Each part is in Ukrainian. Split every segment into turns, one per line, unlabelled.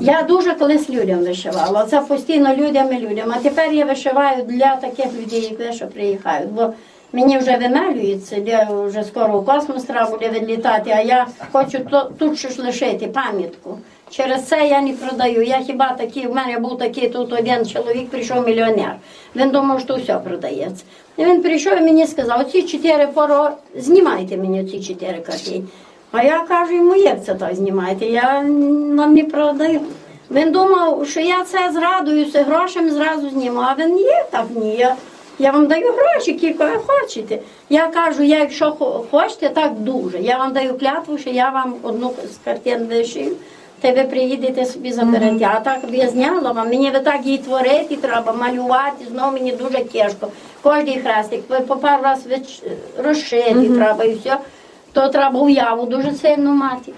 Я дуже колись людям вишивала. Це постійно людям і людям. А тепер я вишиваю для таких людей, як ви, що приїхають. Бо мені вже вимелюється, я вже скоро у космос треба буде відлітати, а я хочу тут щось лишити, пам'ятку. Через це я не продаю. Я хіба такий, в мене був такий тут один чоловік, прийшов мільйонер. Він думав, що все продається. І він прийшов і мені сказав, оці чотири поро, знімайте мені ці чотири картини. А я кажу йому, як це так знімаєте? Я вам не продаю. Він думав, що я це зрадуюся, грошем зразу зніму. А він є так ні. Я, я вам даю гроші, кілько ви хочете. Я кажу, я якщо хо- хочете, так дуже. Я вам даю клятву, що я вам одну з картин вишию. Та ви приїдете собі заберете. А так я зняла вам. Мені ви так її творити треба, малювати, знову мені дуже тяжко. Кожний хрестик, по пару раз вич- розшити треба і все. То треба уяву дуже сильно мати.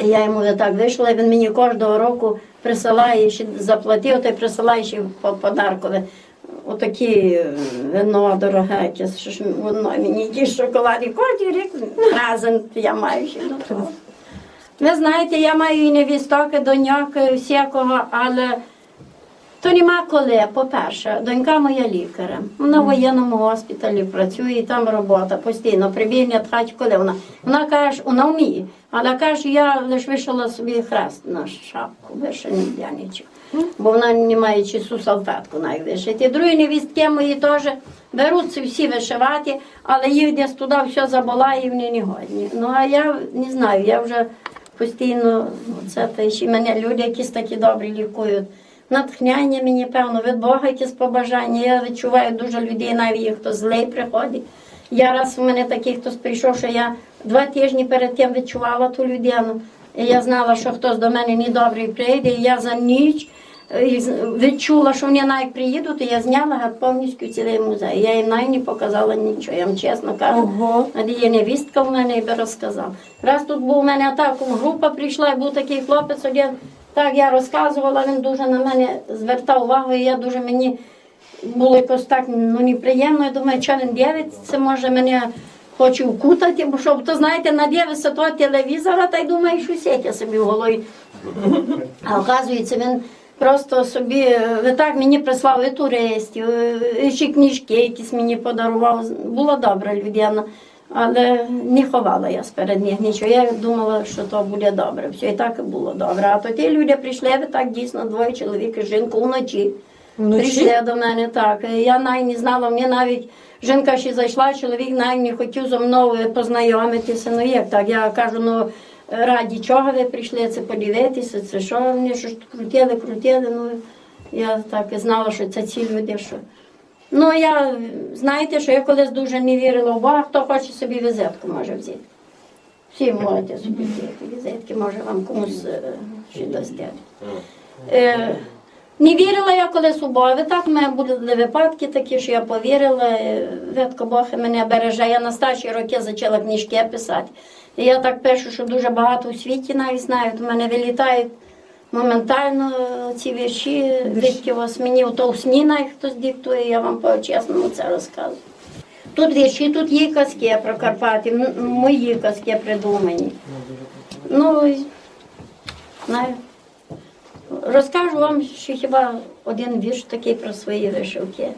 І я йому так вийшла, і він мені кожного року присилає, ще заплатив, то й присилає ще по подаркове. Отакі е, вино дороге, що ж воно мені ті шоколади. Кожен рік разом я маю ще до того. Ви знаєте, я маю і невісток, і і всякого, але то нема коли. По-перше, донька моя лікарем. Вона в воєнному госпіталі працює, і там робота постійно. Прибігне тхать, коли вона. Вона каже, вона вміє. Але каже, я лише вишила собі хрест на шапку, більше ніде нічого. Бо вона не має часу салфетку навіть вишити. Другі невістки мої теж беруться всі вишивати, але їх десь туди все заболає і вони не годні. Ну а я не знаю, я вже постійно це те, ще мене люди якісь такі добрі лікують. Натхняння мені, певно, від Бога якісь побажання. Я відчуваю дуже людей, навіть хто злий приходить. Я раз у мене такий хтось прийшов, що я два тижні перед тим відчувала ту людину. І я знала, що хтось до мене недобрий прийде, і я за ніч е, відчула, що вони навіть приїдуть, і я зняла повністю цілий музей. Я їм навіть не показала нічого, я вам чесно кажу. А є невістка в мене, і би розказав. Раз тут був у мене так, група прийшла, і був такий хлопець один. Так я розказувала, він дуже на мене звертав увагу, і я дуже мені було якось так ну, неприємно. Я думаю, що він дивиться, може мене хоче вкутати, бо щоб, то знаєте, надивиться того телевізора, та й думає, що сітя собі в голові. А оказується, він просто собі так мені прислав і туристів, і ще книжки якісь мені подарував. Була добра людина. Але не ховала я сперед них нічого. Я думала, що то буде добре. Все і так і було добре. А то ті люди прийшли, ви так дійсно двоє чоловік і жінка вночі.
Вночі?
Прийшли до мене так. Я навіть не знала, мені навіть жінка ще зайшла, чоловік навіть не хотів зі мною познайомитися. Ну як так? Я кажу, ну раді чого ви прийшли це подивитися, це що вони що ж крутили, крутили. Ну я так і знала, що це ці люди. що. Ну я знаєте, що я колись дуже не вірила в Бога, хто хоче собі візитку може взяти. Всі можете собі взяти візитки, може вам комусь е, ще дасте. Е, не вірила я колись у Бога. Так в мене були випадки такі, що я повірила. е, Бог мене береже. Я на старші роки почала книжки писати. І я так пишу, що дуже багато у світі навіть знають. У мене вилітають моментально ці вірші, відки вас мені то у сні хтось диктує, я вам по-чесному це розказую. Тут вірші, тут є казки про Карпати, мої казки придумані. Ну, знаю. Розкажу вам ще хіба один вірш такий про свої вишивки.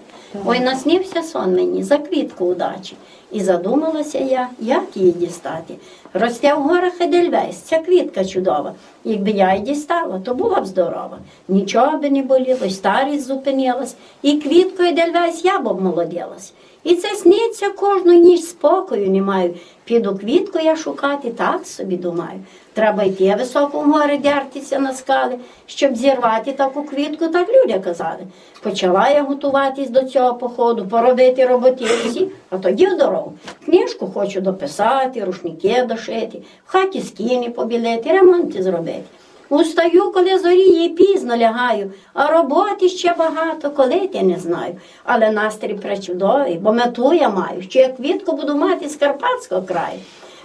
Ой, наснився сон мені за квітку удачі. І задумалася я, як її дістати. Росте в горах Едельвейс, ця квітка чудова. Якби я її дістала, то була б здорова. Нічого би не боліло, старість зупинилась, і квіткою Едельвейс я б обмолодилась. І це сниться кожну ніч спокою не маю. Піду квітку я шукати, так собі думаю. Треба йти високо в гори, дертися на скали, щоб зірвати таку квітку, так люди казали. Почала я готуватись до цього походу, поробити роботівці, а тоді в дорогу. Книжку хочу дописати, рушники дошити, в хаті скіни побілити, ремонти зробити. Устаю, коли зорі їй пізно лягаю, а роботи ще багато, коли ти не знаю. Але настрій пречудовий, бо мету я маю, що я квітку буду мати з Карпатського краю.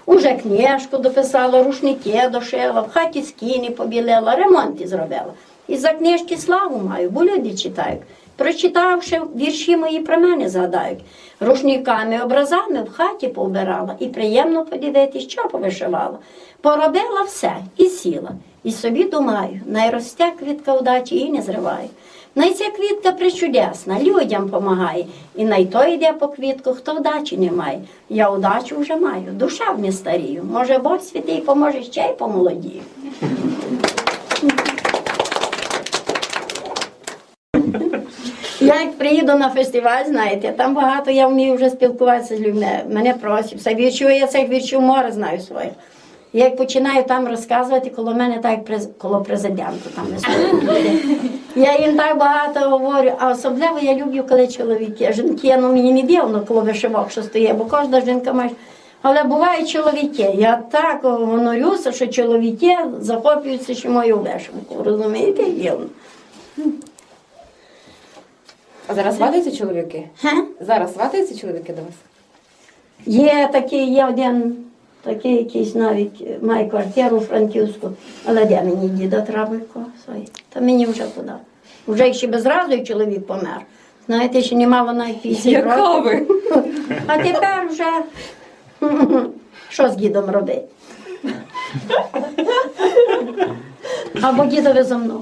Уже книжку дописала, рушники дошила, в хаті скіни побілила, ремонти зробила. І за книжки славу маю, бо люди читають. Прочитавши, вірші мої про мене згадають. Рушниками, образами в хаті повбирала, і приємно подивитись, що повишивала. Поробила все і сіла. І собі думаю, найросте квітка удачі і не зриваю. Най ця квітка причудесна, людям допомагає. І най то йде по квітку, хто вдачі не має. Я удачу вже маю, душа в не старію. Може Бог святий поможе ще й помолодію. Я як приїду на фестиваль, знаєте, там багато я вмію вже спілкуватися з людьми. Мене просять, все вірчу, я цих вірчів море знаю своїх. Я як починаю там розказувати, коло мене так як през- коло президента там люди. Я їм так багато говорю, а особливо я люблю, коли чоловіки. Жінки, ну мені не дивно, коли вишивок, що стоїть, бо кожна жінка має. Але бувають чоловіки. Я так гонорюся, що чоловіки захоплюються ще мою вишивку. Розумієте, дивно.
А зараз сватаються чоловіки?
Га?
Зараз сватаються чоловіки до вас?
Є такий, є один такий якийсь навіть е, має квартиру Франківську, але де мені діда Трабелько? Та мені вже куди. Вже ще без разу чоловік помер. Знаєте, ще немало навіть 50
Яка
років.
ви?
А тепер вже що з дідом робити? Або дідове за мною.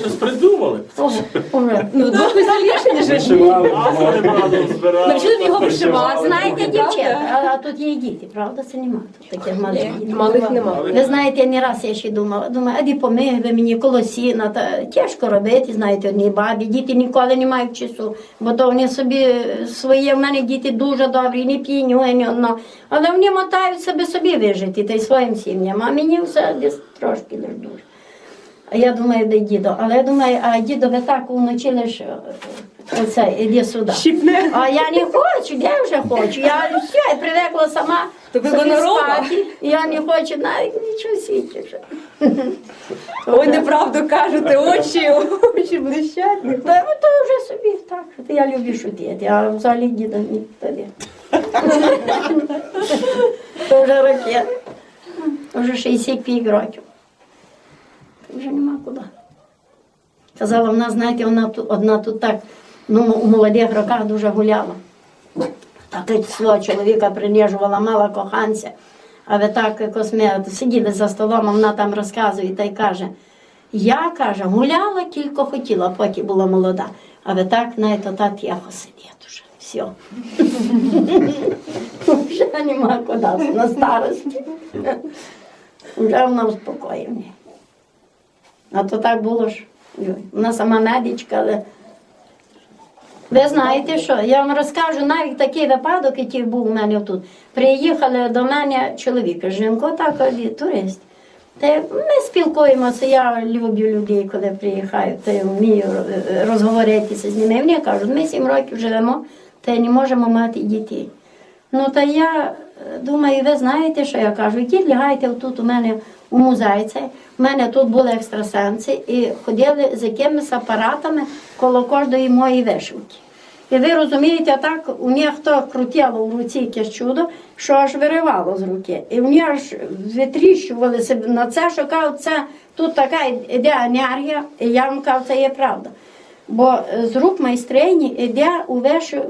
Щось придумали.
Уже.
Ну, двох веселіше, ніж одні.
Вишивали, збирали.
Навчили його вишивати.
Знаєте, дівчата, а, тут є і діти, правда? Це нема тут таких малих дітей.
Малих нема.
Ви знаєте, не раз я ще думала, думаю, а ді помиг би мені колосіна, та тяжко робити, знаєте, одній бабі. Діти ніколи не мають часу, бо то вони собі своє, в мене діти дуже добрі, не п'яні, ні одно. Але вони мотають себе собі вижити та й своїм сім'ям, а мені все десь трошки лиш дуже. А я думаю, де дідо. Але я думаю, а дідо ви так вночі лиш е, оце, іди сюди.
Щіпне.
А я не хочу, я вже хочу. Я все, я привикла сама
То ви
собі
гонорова?
спати. Я не хочу навіть нічого в світі вже.
Ой, неправду кажете, очі, очі блищать.
Та ну, то вже собі так. що Я люблю шутити, а взагалі діда ні тоді. То вже роки. То вже 65 років. Вже нема куди. Казала, вона, знаєте, вона тут, одна тут так ну, у молодих роках дуже гуляла. Так свого чоловіка принижувала, мала коханця. А ви так якось ми сиділи за столом, а вона там розказує та й каже. Я каже, гуляла тільки хотіла, поки була молода. А ви так, знаєте, та тихо сидить уже. Все. Вже нема куди на старості. Вже вона успокоєна. А то так було ж. Вона сама медичка, але ви знаєте що? Я вам розкажу навіть такий випадок, який був у мене тут. Приїхали до мене чоловік, жінко, так, турист. Та ми спілкуємося, я люблю людей, коли приїхають, та й вмію розговоритися з ними. Вони кажуть, ми сім років живемо, та не можемо мати дітей. Ну та я е, думаю, ви знаєте, що я кажу, йдіть лягайте тут у мене у музей. У мене тут були екстрасенси і ходили з якимись апаратами коло кожної моєї вишивки. І ви розумієте, так у нього хто крутило в руці якесь чудо, що аж виривало з руки. І в нього аж витріщували себе на це, що кажуть, це тут така йде енергія, і я вам кажу, це є правда. Бо е, з рук майстрині йде у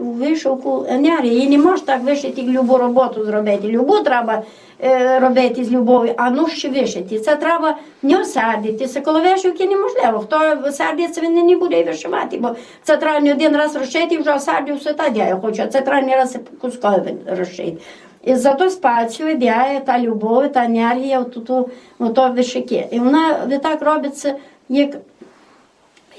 вишивку енергія. І не можеш так вишити любу роботу зробити. Любу треба е, робити з любов'ю, а ну ще вишити. Це треба не осердитися. Коло вишивки неможливо. Хто сердиться, він не буде вишивати, бо це треба не один раз розшити, вже осердився, та де я хочу, це треба не раз і кусково розшити. І зато пальцю йде та любов, та енергія, ото вишики. І вона так робиться, як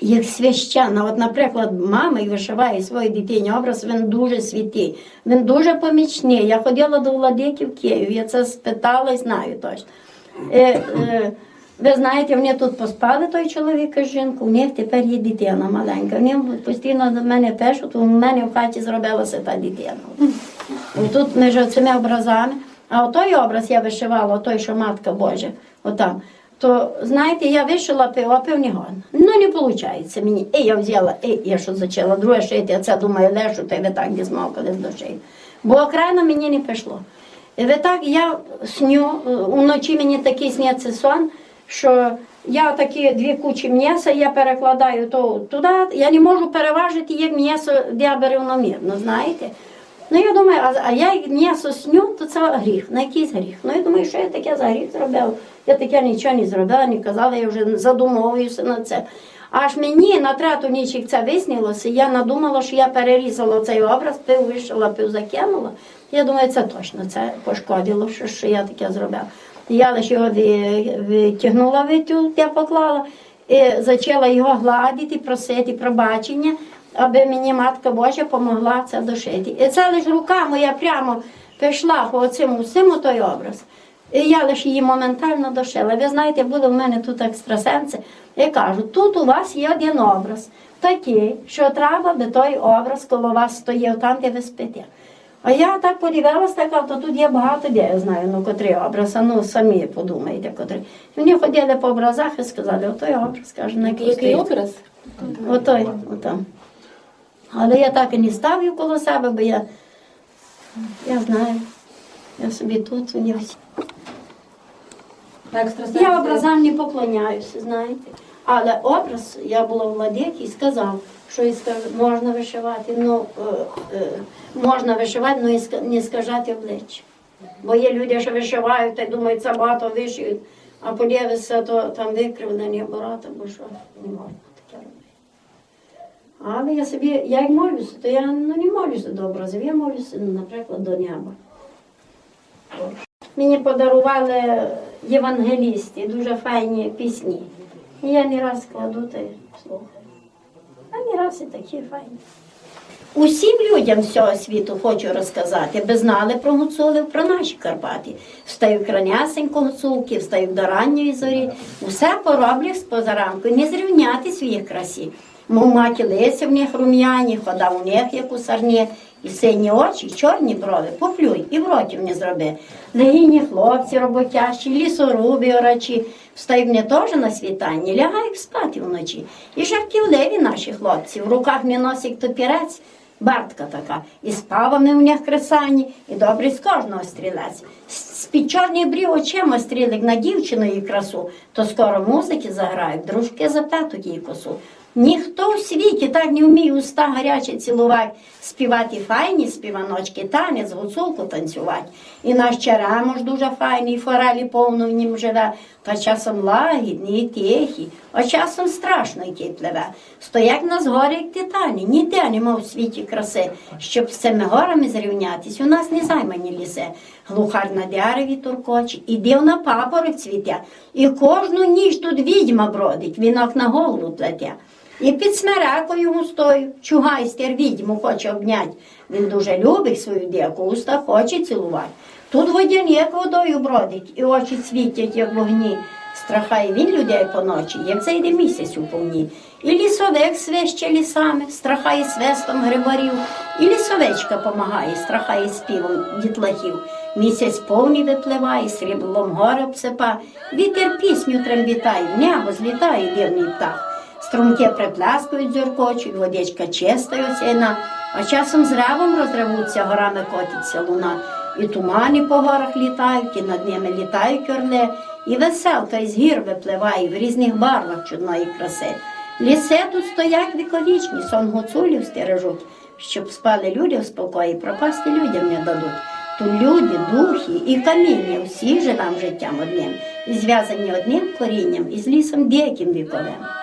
як священна. От, наприклад, мама і вишиває свої дитині образ, він дуже святий, він дуже помічний. Я ходила до владики в Київ, я це спитала і знаю точно. Е, е, ви знаєте, вони тут поспали той чоловік і жінку, у них тепер є дитина маленька. Вони постійно до мене пишуть, у мене в хаті зробилася та дитина. І тут між цими образами, а отой образ я вишивала, той, що Матка Божа, отам. То, знаєте, я вишила пиво, пив не. Ну, не виходить мені. І я взяла, і я що зачала, друге шити, а це думаю, лешу, та ви так не змовкали з душею. Бо окремо мені не пішло. І ви так, я сню, е, уночі мені такий сняться сон, що я такі дві кучі м'яса, я перекладаю то туди, я не можу переважити, як м'ясо, я беру намірно, знаєте. Ну я думаю, а, а я м'ясо сню, то це гріх, на якийсь гріх. Ну я думаю, що я таке за гріх зробила. Я таке нічого не зробила, не казала, я вже задумовуюся на це. Аж мені на трету ніч, як це виснилося, я надумала, що я перерізала цей образ, пив вишила, пив закинула. Я думаю, це точно це пошкодило, що, що я таке зробила. Я лише його ви- витягнула витю, я поклала, і почала його гладити, просити пробачення, аби мені матка Божа допомогла це дошити. І це лише рука моя прямо пішла по цьому всьому той образ. І я лише її моментально дошила. Ви знаєте, були в мене тут екстрасенси. Я кажу, тут у вас є один образ, такий, що треба, би той образ коло вас стояв там, де ви спите. А я так подивилася, така, то тут є багато, де я знаю, ну котрий образ, а ну самі подумайте, котрий. І Мені ходили по образах і сказали, отой образ, каже, на який
Який
стоїть.
образ?
Отой, отам. Але я так і не ставлю коло себе, бо я, я знаю, я собі тут у нього. Я образам не поклоняюся, знаєте. Але образ, я була в Ладикі і сказав, що можна вишивати, ну, е, е, можна вишивати, але не скажати обличчя. Бо є люди, що вишивають та думають, це багато вишиють, а подивишся, то там викривлені обороти, бо що не можна. Але я собі, я як молюся, то я ну, не молюся до образів, я молюся, наприклад, до неба. Мені подарували євангелісти, дуже файні пісні. І я не раз кладу та слухаю. А не раз і такі файні. Усім людям всього світу хочу розказати, би знали про гуцулів, про наші Карпати. Встаю кранятенько гуцулки, встаю до ранньої зорі. Усе пороблю з позаранку, не зрівняти своїх красі. Мов маті лиця в них рум'яні, хода у них, як у сарні, і сині очі, і чорні брови, поплюй, і в роті не зроби. Легійні хлопці роботящі, лісоруби орачі, встають не теж на світанні, лягають спати вночі. І жартівливі наші хлопці, в руках не носять топірець, бартка така, і з павами у них кресані, і добрий з кожного стрілець. З-під чорних брів очима стрілик на дівчину її красу, то скоро музики заграють, дружки заплетуть їй косу. Ніхто у світі так не вміє уста гарячі цілувати, співати файні співаночки, танець, гуцулку танцювати. І наш черемош дуже файний, і форелі повно в нім живе, та часом лагідний і тихий, а часом страшно який пливе. Стоять на згорі, як титані, ніде нема у світі краси, щоб з цими горами зрівнятись. У нас не займані ліси. Глухар на дереві туркоче, і дивна папороть цвіте, і кожну ніч тут відьма бродить, вінок на голову плете. І під смерекою густою чугайстер відьму хоче обнять. Він дуже любить свою дику, уста хоче цілувати. Тут водяник водою бродить, і очі світять, як вогні. Страхає він людей поночі, як зайде місяць у повні. І лісовик свище лісами, страхає свистом грибарів, і лісовичка помагає, страхає співом дітлахів. Місяць повний випливає, сріблом гори обсипа, вітер пісню трембітає, в небо злітає дивний птах. Струмки припляскують, дзюркочуть, водичка чиста й осяйна, а часом з ревом розривуться, горами котиться луна. І тумани по горах літають, і над ними літають орли, і веселка із гір випливає в різних барвах чудної краси. Ліси тут стоять віковічні, сон гуцулів стережуть, щоб спали люди в спокої, пропасти людям не дадуть. Тут люди, духи і каміння всі живем життям одним, і зв'язані одним корінням із лісом деяким віковим.